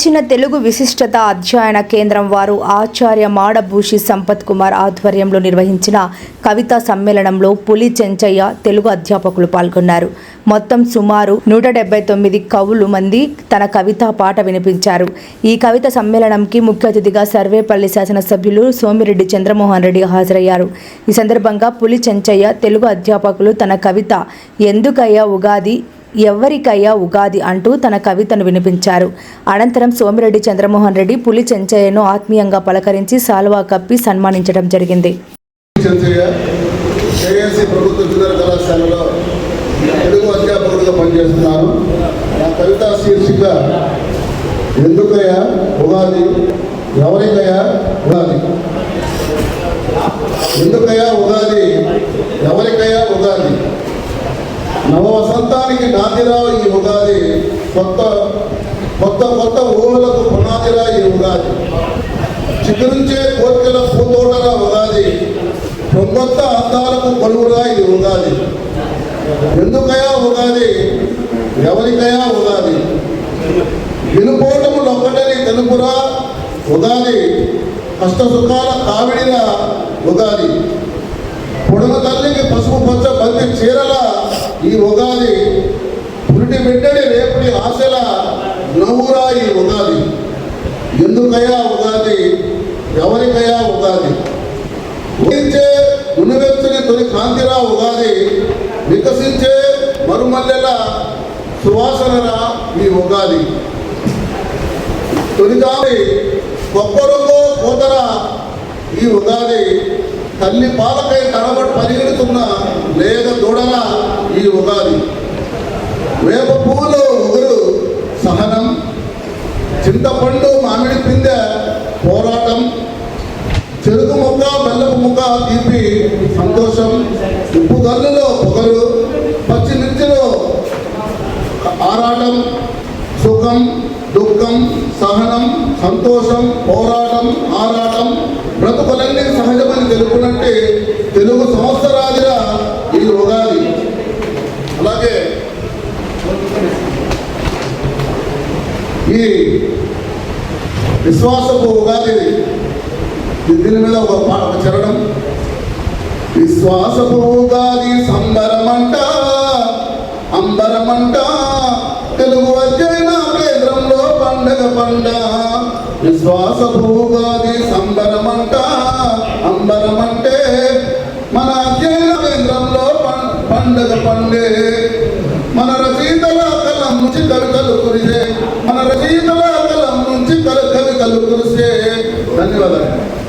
ప్రాచీన తెలుగు విశిష్టత అధ్యయన కేంద్రం వారు ఆచార్య మాడభూషి సంపత్ కుమార్ ఆధ్వర్యంలో నిర్వహించిన కవితా సమ్మేళనంలో పులి చెంచయ్య తెలుగు అధ్యాపకులు పాల్గొన్నారు. మొత్తం సుమారు నూట డెబ్బై తొమ్మిది కవులు మంది తన కవితా పాట వినిపించారు. ఈ కవిత సమ్మేళనంకి ముఖ్య అతిథిగా సర్వేపల్లి శాసనసభ్యులు సోమిరెడ్డి చంద్రమోహన్ రెడ్డి హాజరయ్యారు. ఈ సందర్భంగా పులి చెంచయ్య తెలుగు అధ్యాపకులు తన కవిత ఎందుకయ్యా ఉగాది? ఎవ్వరికయ్యా ఉగాది అంటూ తన కవితను వినిపించారు. అనంతరం సోమిరెడ్డి చంద్రమోహన్ రెడ్డి పులి చెంచయ్యను ఆత్మీయంగా పలకరించి సాల్వా కప్పి సన్మానించడం జరిగింది. తెలుగు అధ్యాపకుడిగా పనిచేస్తున్నాను నా శీర్షిక ఎందుకయ్యా ఉగాది? ఎవరికయ్యా ఉగాది? ఎందుకయ్యా ఉగాది ఎవరికయ్యా ఉగాది నవ వసంతానికి నాదిరావు ఈ ఉగాది కొత్త కొత్త కొత్త ఊహలకు పునాదిరా ఈ ఉగాది. చిగురించే కోరికల పూతోటగా ఉగాది. కొత్త అందాలకు కొలువురా ఈ ఉగాది. ఎందుకయా ఉగాది? ఎవరికయా ఉగాది? వినుకోటములు ఒక్కటని తెలుపురా ఉగాది. కష్ట సుఖాల కావిడిరా ఉగాది. పొడుగు తల్లికి పసుపు పచ్చ బంతి చీరల ఈ ఉగాది. పురిటి బిడ్డడి రేపటి ఆశల నవ్వురా ఈ ఉగాది. ఎందుకయా ఉగాది? ఎవరికయా ఉగాది? ఊహించే మునివెచ్చని తొలి కాంతిరా ఉగాది. వికసించే మరుమల్లెల సువాసనరా ఈ ఉగాది. తొలిగాలి కొబ్బరుకో కోతర ఈ ఉగాది. తల్లి పాలకై తడబడి పరిగెడుతున్న లేద దూడల ఈ ఉగాది. వేప పువ్వులో ఒకరు సహనం. చింతపండు మామిడి పిందె పోరాటం. చెరుకు ముక్క బెల్లపు ముక్క తీపి సంతోషం. ఉప్పు గల్లులో పొగలు పచ్చిమిర్చిలో ఆరాటం. సుఖం దుఃఖం సహనం సంతోషం పోరాటం ఆరాటం. బ్రతుకులన్నీ సహజమని తెలుపునంటే తెలుగు సంవత్సరాదిగా ఈ ఉగాది అలాగే ఇది. విశ్వాసపు ఉగాది దీని మీద ఒక పా- ఒక చరణం. విశ్వాసపు ఉగాది సంబరమంట అంబరమంట తెలుగు అధ్యయన కేంద్రంలో పండగ పండ. విశ్వాసపు ఉగాది సంబరమంట అంబరమంటే మన అధ్యయన కేంద్రంలో పండగ పండే. మన రచయితల కలం నుంచి కవితలు కురిసే. చూస్తే ధన్యవాదాలు.